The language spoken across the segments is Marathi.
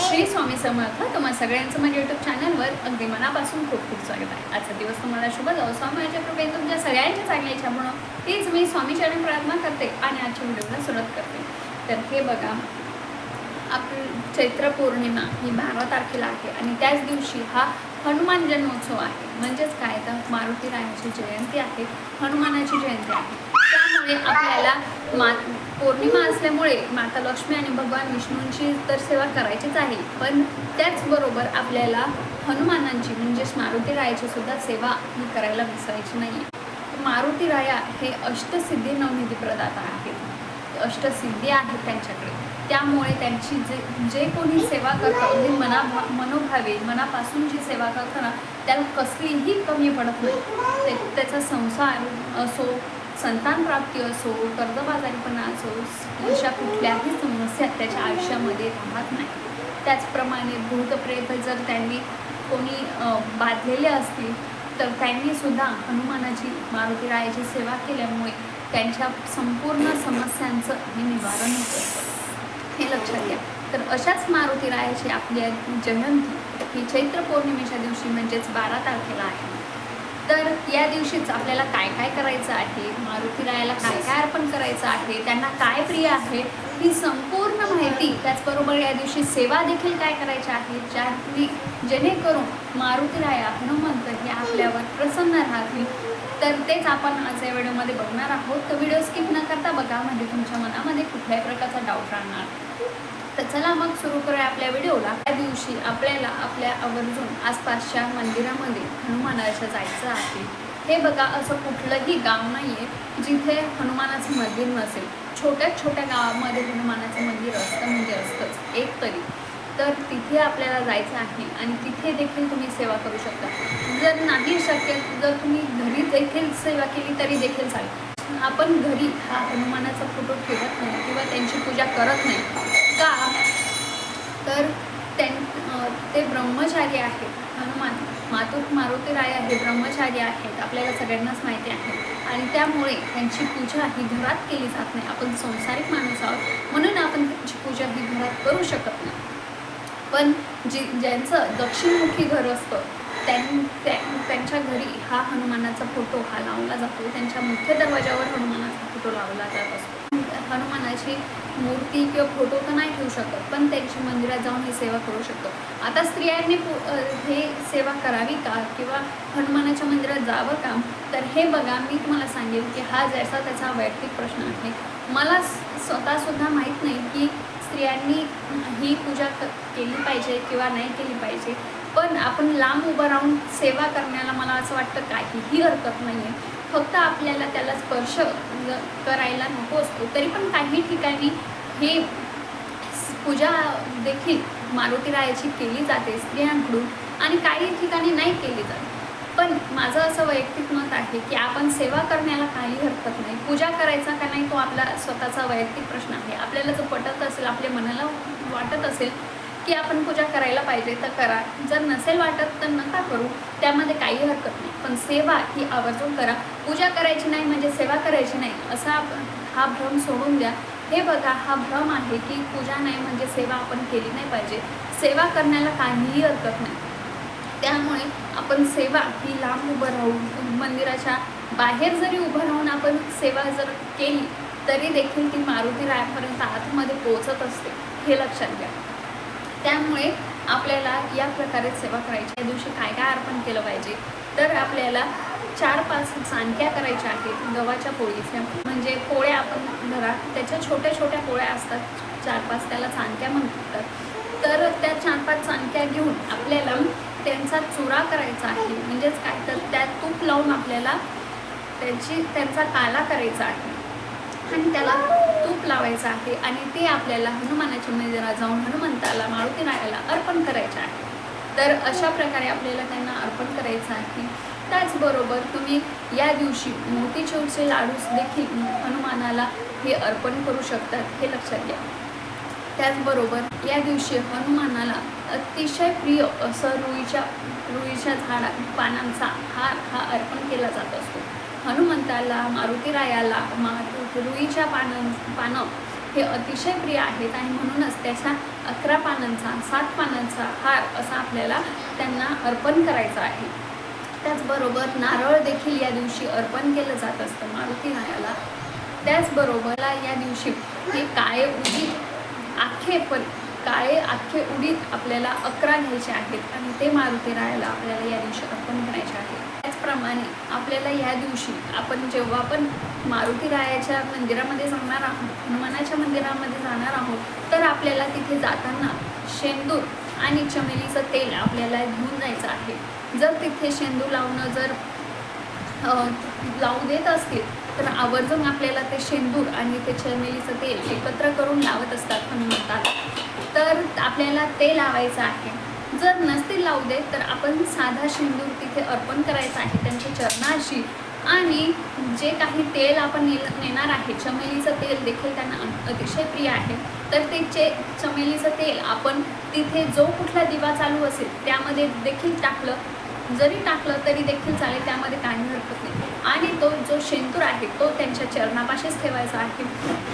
श्री स्वामी समर्थ तुम्हा सगळ्यांचं माझ्या युट्यूब चॅनलवर अगदी मनापासून खूप खूप स्वागत आहे. आजचा दिवस तुम्हाला शुभ जाऊ स्वामीच्या कृपे तुमच्या सगळ्यांच्या चांगल्या इच्छा म्हणून तीच मी स्वामीचरण प्रार्थना करते आणि आजच्या व्हिडिओला सुरुवात करते. तर हे बघा आप चैत्र पौर्णिमा ही बारा तारखेला आहे आणि त्याच दिवशी हा हनुमान जन्मोत्सव आहे. म्हणजेच काय? तर मारुती रायाची जयंती आहे. हनुमानाची जयंती आहे. त्यामुळे आपल्याला मा पौर्णिमा असल्यामुळे माता लक्ष्मी आणि भगवान विष्णूंची तर सेवा करायचीच आहे. पण त्याचबरोबर आपल्याला हनुमानांची म्हणजेच मारुती रायाची सुद्धा सेवा ही करायला विसरायची नाही मारुती राया हे अष्टसिद्धी नवनिधी प्रदाता आहेत. अष्टसिद्धी आहेत त्यांच्याकडे. त्यामुळे त्यांची जे जे कोणी सेवा करतं म्हणजे मना मनोभावे मनापासून जी सेवा करतं ना त्याला कसलीही कमी पडत नाही. त्याचा संसार असो संतान प्राप्ती असो कर्जबाजारीपणा असो अशा कुठल्याही समस्या त्याच्या आयुष्यामध्ये राहत नाही. त्याचप्रमाणे भूतप्रेत जर त्यांनी कोणी बांधलेले असतील तर त्यांनी सुद्धा हनुमानाची मारुती रायाची सेवा केल्यामुळे त्यांच्या संपूर्ण समस्यांचं हे निवारण होतं. हे लक्षात घ्या. तर अशाच मारुती रायाची आपली जयंती ही चैत्र पौर्णिमेच्या दिवशी म्हणजेच बारा तारखेला आहे. तर या दिवशीच आपल्याला काय काय करायचं आहे? मारुती रायाला काय काय अर्पण करायचं आहे? त्यांना काय प्रिय आहे? ही संपूर्ण माहिती त्याचबरोबर या दिवशी सेवा देखील काय करायच्या आहेत? ज्या जेणेकरून मारुती राया हनुमंत हे आपल्यावर प्रसन्न राहतील. तर तेच आपण आज या व्हिडिओमध्ये बघणार आहोत. तर व्हिडिओ स्किप न करता बघा म्हणजे तुमच्या मनामध्ये कुठल्याही प्रकारचा डाऊट राहणार. तर चला मग सुरू करूया आपल्या व्हिडिओला. त्या दिवशी आपल्याला आपल्या आवर्जून आसपासच्या मंदिरामध्ये हनुमानाच्या जायचं आहे. हे बघा असं कुठलंही गाव नाही आहे जिथे हनुमानाचं मंदिर नसेल. छोट्या छोट्या गावामध्ये हनुमानाचं मंदिर असतं म्हणजे असतंच एक तरी. तर तिथे आपल्याला जायचं आहे आणि तिथे देखील तुम्ही सेवा करू शकता. जर नाही शक्य जर तुम्ही घरी देखील सेवा केली तरी देखील चालेल. आपण घरी हा हनुमानाचा फोटो ठेवत नाही किंवा त्यांची पूजा करत नाही का तर त्यां अं, ते ब्रह्मचारी आहेत. हनुमान मातुक मारुती राय हे ब्रह्मचारी आहेत. आपल्याला सगळ्यांनाच माहिती आहे. आणि त्यामुळे त्यांची पूजा ही घरात केली जात नाही. आपण संसारिक माणूस आहोत. म्हणून आपण त्यांची पूजा ही घरात करू शकत नाही. पण जी ज्यांचं दक्षिणमुखी घर असतं त्यां त्यांच्या घरी हा हनुमानाचा फोटो हा लावला जातो. त्यांच्या मुख्य दरवाजावर हनुमानाचा फोटो लावला जात असतो. हनुमानाची मूर्ती किंवा फोटो तर नाही ठेवू शकत पण त्यांची मंदिरात जाऊन ही सेवा करू शकतो. आता स्त्रियांनी पु- हे सेवा करावी का? किंवा हनुमानाच्या मंदिरात जावं का? तर हे बघा मी तुम्हाला सांगेन की हा जैसा त्याचा वैयक्तिक प्रश्न आहे. मला स्वतःसुद्धा माहीत नाही की स्त्रियांनी ही पूजा केली पाहिजे किंवा नाही केली पाहिजे. पण आपण लांब उभं राहून सेवा करण्याला मला असं वाटतं काहीही हरकत नाही आहे फक्त आपल्याला त्याला स्पर्श म्हणजे करायला नको असतो तरी पण काही ठिकाणी हे पूजा देखील मारुती रायाची केली जाते स्त्रियांकडून. आणि काही ठिकाणी नाही केली जाते. पण माझं असं वैयक्तिक मत आहे की आपण सेवा करण्याला काही हरकत नाही. पूजा करायचा का नाही तो आपला स्वतःचा वैयक्तिक प्रश्न आहे. आपल्याला जर पटत असेल आपल्या मनाला वाटत असेल की आपण पूजा करायला पाहिजे तर करा. जर नसेल वाटत तर नका करू. त्यामध्ये काही हरकत नाही. पण सेवा ही आवर्जून करा. पूजा करायची नाही म्हणजे सेवा करायची नाही असा आपण हा भ्रम सोडून द्या. हे बघा हा भ्रम आहे की पूजा नाही म्हणजे सेवा आपण केली नाही पाहिजे. सेवा करण्याला काहीही हरकत नाही. त्यामुळे आपण सेवा ही लांब उभं राहून मंदिराच्या बाहेर जरी उभं राहून आपण सेवा जर केली तरी देखील ती मारुती रायापर्यंत आतमध्ये पोहोचत असते हे लक्षात घ्या. त्यामुळे आपल्याला या प्रकारे सेवा करायची या दिवशी काय काय अर्पण केलं पाहिजे तर आपल्याला चार पाच चाणक्या करायच्या आहेत गव्हाच्या पोळीच्या. म्हणजे पोळ्या आपण घरात त्याच्या छोट्या छोट्या पोळ्या असतात चार पाच त्याला चाणक्या म्हणतात. तर त्या चार पाच चाणक्या घेऊन आपल्याला त्यांचा चुरा करायचा आहे. म्हणजेच काय? तर त्यात तूप लावून आपल्याला त्याची त्यांचा काला करायचा आहे. आणि त्याला तूप लावायचं आहे आणि ते आपल्याला हनुमानाच्या मंदिरात जाऊन हनुमंताला मारुती नायाला अर्पण करायचं आहे. तर अशा प्रकारे आपल्याला त्यांना अर्पण करायचं आहे. त्याचबरोबर तुम्ही या दिवशी मोतीचूरचे लाडूस देखील हनुमानाला हे अर्पण करू शकतात हे लक्षात घ्या. त्याचबरोबर या दिवशी हनुमानाला अतिशय प्रिय असं रुईच्या रुईच्या झाडा पानांचा हार हा अर्पण केला जात असतो. हनुमंताला मारुतीरायाला मा रुईच्या पानं पानं हे अतिशय प्रिय आहेत आणि म्हणूनच त्याच्या अकरा पानांचा सात पानांचा हार असा आपल्याला त्यांना अर्पण करायचा आहे. त्याचबरोबर नारळ देखील या दिवशी अर्पण केलं जात असतं मारुती रायाला या दिवशी हे काळे उडीत आखे पण काळे आखे उडीत आपल्याला अकरा घ्यायचे आहेत आणि ते मारुती रायाला आपल्याला या दिवशी अर्पण करायचे आहे त्याचप्रमाणे आपल्याला या दिवशी आपण जेव्हा पण मारुती रायाच्या मंदिरामध्ये जाणार आहोत हनुमानाच्या मंदिरामध्ये जाणार आहोत तर आपल्याला तिथे जाताना शेंदूर आणि चमेलीचं तेल आपल्याला घेऊन जायचं आहे. जर तिथे शेंदूर लावणं जर लावू देत असतील तर आवर्जून आपल्याला ते शेंदूर आणि ते चमेलीचं तेल एकत्र करून लावत असतात हनुमंताला. तर आपल्याला ते लावायचं आहे. जर नसतील लावू दे तर आपण साधा शेंदूर तिथे अर्पण करायचा आहे त्यांच्या चरणाशी. आणि जे काही तेल आपण नेल नेणार आहे चमेलीचं तेल देखील त्यांना अतिशय प्रिय आहे. तर ते चे चमेलीचं तेल आपण तिथे जो कुठला दिवा चालू असेल त्यामध्ये देखील टाकलं जरी टाकलं तरी देखील चालेल त्यामध्ये काही हरकत नाही. आणि तो जो शेंतूर आहे तो त्यांच्या चरणापाशीच ठेवायचा आहे.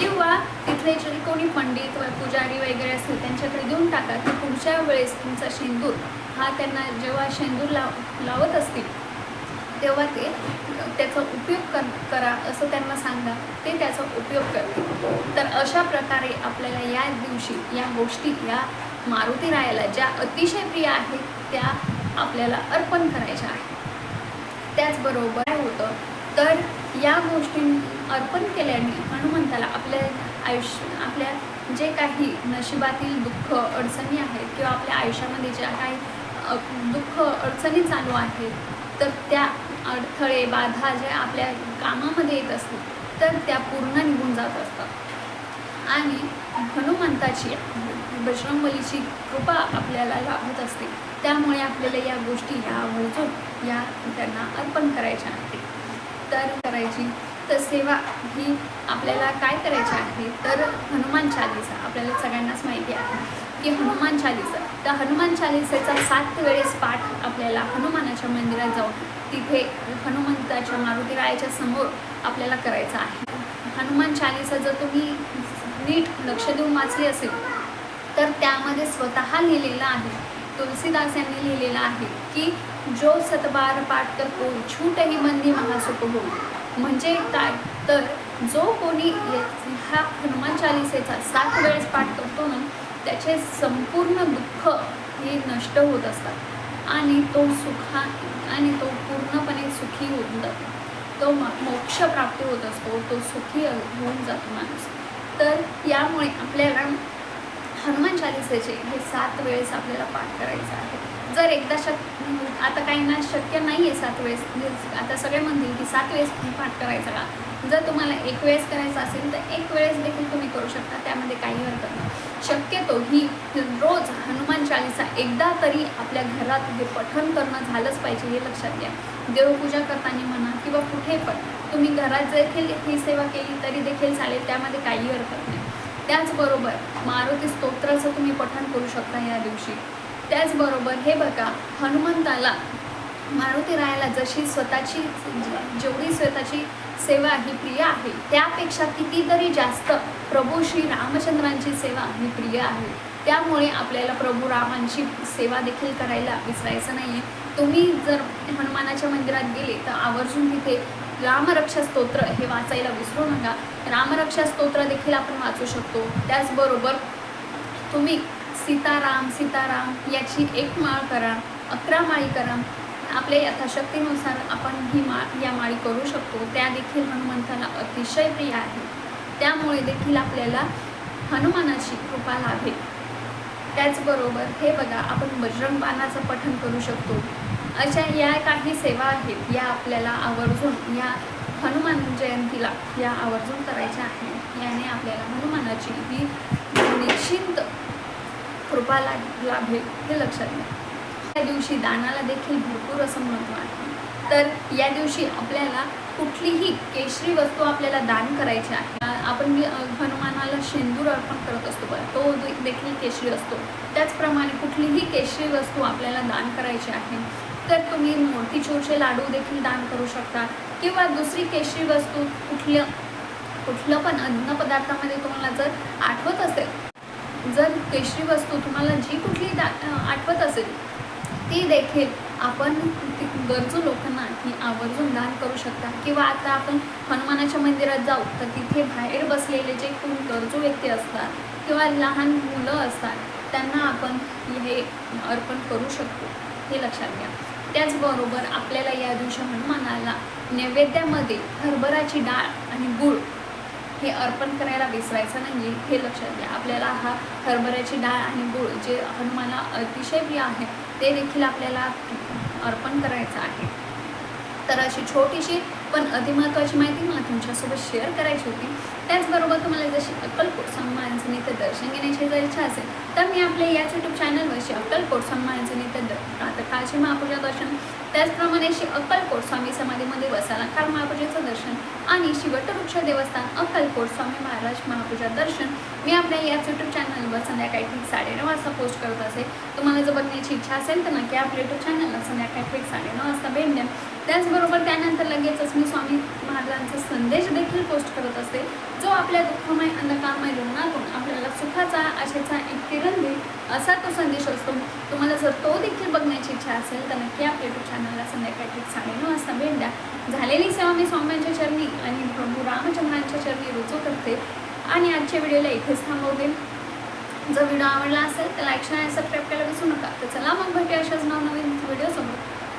किंवा तिथले जरी कोणी पंडित व पुजारी वगैरे असतील त्यांच्याकडे देऊन टाका की पुढच्या वेळेस तुमचा शेंदूर हा त्यांना जेव्हा शेंदूर लाव लावत असतील तेव्हा ते त्याचा उपयोग कर करा असं त्यांना सांगा. ते त्याचा उपयोग करतील. तर अशा प्रकारे आपल्याला या दिवशी या गोष्टी या मारुती रायाला ज्या अतिशय प्रिय आहेत त्या आपल्याला अर्पण करायच्या आहेत त्याचबरोबर काय होतं तर या गोष्टी अर्पण केल्याने हनुमंताला आपल्या आयुष्य आपल्या जे काही नशिबातील दुःख अडचणी आहेत किंवा आपल्या आयुष्यामध्ये ज्या काही दुःख अडचणी चालू आहेत तर त्या अडथळे बाधा ज्या आपल्या कामामध्ये येत असतील तर त्या पूर्ण निघून जात असतात. आणि हनुमंताची बजरंगबलीची कृपा आपल्याला लाभत असते. त्यामुळे आपल्याला या गोष्टी या आवर्जून या त्यांना अर्पण करायच्या आहेत. तर करायची तर सेवा ही आपल्याला काय करायची आहे? तर हनुमान चालिसा आपल्याला सगळ्यांनाच माहिती आहे की हनुमान चालिसा. त्या हनुमान चालिसेचा सात वेळेस पाठ आपल्याला हनुमानाच्या मंदिरात जाऊन तिथे हनुमंताच्या मारुतीरायाच्या समोर आपल्याला करायचा आहे. हनुमान चालिसा जर तुम्ही नीट लक्ष देऊन वाचली असेल तर त्यामध्ये स्वतः लिहिलेलं आहे तुलसीदास यांनी लिहिलेलं आहे की जो सतबार पाठ करतो छूटही बंदी महासुख हो म्हणजे काय? तर जो कोणी ह्या हनुमान चालिसेचा सात वेळेस पाठ करतो ना त्याचे संपूर्ण दुःख हे नष्ट होत असतात. आणि तो सुखा आणि तो पूर्णपणे सुखी होऊन जातो. तो म- मोक्ष प्राप्ती होत असतो तो सुखी होऊन जातो माणूस. तर यामुळे आपल्याला चालिसेचे हे सात वेळेस आपल्याला पाठ करायचं आहे. जर एकदा शक आता काहींना शक्य नाही आहे सात वेळेस आता सगळे म्हणतील की सात वेळेस पाठ करायचा का? जर तुम्हाला एक वेळेस करायचं असेल तर एक वेळेस देखील तुम्ही करू शकता त्यामध्ये काही हरकत नाही. शक्यतो ही रोज हनुमान चालिसा एकदा तरी आपल्या घरात हे पठण करणं झालंच पाहिजे हे लक्षात घ्या. देवपूजा करताना म्हणा किंवा कुठे पण तुम्ही घरात देखील ही सेवा केली तरी देखील चालेल त्यामध्ये काही हरकत नाही. त्याचबरोबर मारुती स्तोत्राचं तुम्ही पठण करू शकता या दिवशी. त्याचबरोबर हे बघा हनुमंताला मारुती रायाला जशी स्वतःची जेवढी स्वतःची सेवा ही प्रिय आहे त्यापेक्षा कितीतरी जास्त प्रभू श्री रामचंद्रांची सेवा ही प्रिय आहे. त्यामुळे आपल्याला प्रभू रामांची सेवा देखील करायला विसरायचं नाही आहे तुम्ही जर हनुमानाच्या मंदिरात गेले तर आवर्जून तिथे रामरक्षा स्तोत्र हे वाचायला विसरू नका. रामरक्षा स्तोत्र देखील आपण वाचू शकतो. त्याचबरोबर तुम्ही सीताराम सीताराम याची एक माळ करा अकरा माळी करा. आपल्या यथाशक्तीनुसार आपण ही माळ या माळी करू शकतो. त्या देखील हनुमंताला अतिशय प्रिय आहे. त्यामुळे देखील आपल्याला हनुमानाची कृपा लाभेल. त्याचबरोबर हे बघा आपण बजरंग बाणाचं पठण करू शकतो. अशा या काही सेवा आहेत या आपल्याला आवर्जून या हनुमान जयंतीला या आवर्जून करायच्या आहेत. याने आपल्याला हनुमानाची ही निश्चित कृपा ला लाभेल हे लक्षात घ्या. या दिवशी दानाला देखील भरपूर असं महत्त्व आहे. तर या दिवशी आपल्याला कुठलीही केशरी वस्तू आपल्याला दान करायची आहे. आपण हनुमानाला शेंदूर अर्पण करत असतो बघा तो देखील केशरी असतो. त्याचप्रमाणे कुठलीही केशरी वस्तू आपल्याला दान करायची आहे तर तुम्ही मोतीचूरचे लाडू देखील दान करू शकता. किंवा दुसरी केशरी वस्तू कुठलं कुठलं पण अन्न पदार्थामध्ये तुम्हाला जर आठवत असेल जर केशरी वस्तू तुम्हाला जी कुठली दा आठवत असेल ती देखील आपण गरजू लोकांना ही आवर्जून दान करू शकता. किंवा आता आपण हनुमानाच्या मंदिरात जाऊ तर तिथे बाहेर बसलेले जे कोण गरजू व्यक्ती असतात किंवा लहान मुलं असतात त्यांना आपण हे अर्पण करू शकतो हे लक्षात घ्या. त्याचबरोबर आपल्याला या दिवशी हनुमानाला नैवेद्यामध्ये हरभराची डाळ आणि गूळ हे अर्पण करायला विसरायचं नाही हे लक्षात घ्या. आपल्याला हा हरभऱ्याची डाळ आणि गूळ जे हनुमाना अतिशय प्रिय आहे ते देखील आपल्याला अर्पण करायचं आहे. तर अशी छोटीशी पण अतिमहत्त्वाची माहिती मला तुमच्यासोबत शेअर करायची होती. त्याचबरोबर तुम्हाला जशी अक्कलकोट सन्मानाचं नित्य दर्शन घेण्याची जर इच्छा असेल तर मी आपल्या याच यूट्यूब चॅनलवरशी अक्कलकोट सन्मानाचं नित्य द प्रातकाळचे महापूजा दर्शन. त्याचप्रमाणे श्री अक्कलकोट स्वामी समाधीमध्ये बसायला काल महापूजेचं दर्शन आणि शिवटवृक्ष देवस्थान अक्कलकोट स्वामी महाराज महापूजा दर्शन. मी आपल्या याच यूट्यूब चॅनलवर संध्याकाळी ठीक साडेनऊ वाजता पोस्ट करत असेल. तुम्हाला जर बघण्याची इच्छा असेल तर नक्की आपल्या यूट्यूब चॅनलला संध्याकाळी ठीक साडेनऊ वाजता भेट द्या. त्याचबरोबर त्यानंतर लगेचच मी स्वामी महाराजांचा संदेश देखील पोस्ट करत असते जो आपल्या दुःखमय अंधकारमय जीवनातून आपल्याला सुखाचा आशेचा एक किरण देईल असा तो संदेश असतो. तुम्हाला जर तो देखील बघण्याची इच्छा असेल तर नक्की आपल्या यूट्यूब चॅनलला संध्याकाळी साडेनऊ वाजता भेट द्या. झालेली सेवा मी स्वाम्यांच्या चरणी आणि प्रभू रामचंद्रांच्या चरणी रुजू करते. आणि आजच्या व्हिडिओला इथेच थांबवते. जर व्हिडिओ आवडला असेल तर लाईक शेअर आणि सबस्क्राईब करायला विसरू नका. तर चला मग भेटूया अशाच नवनवीन व्हिडिओ समोर.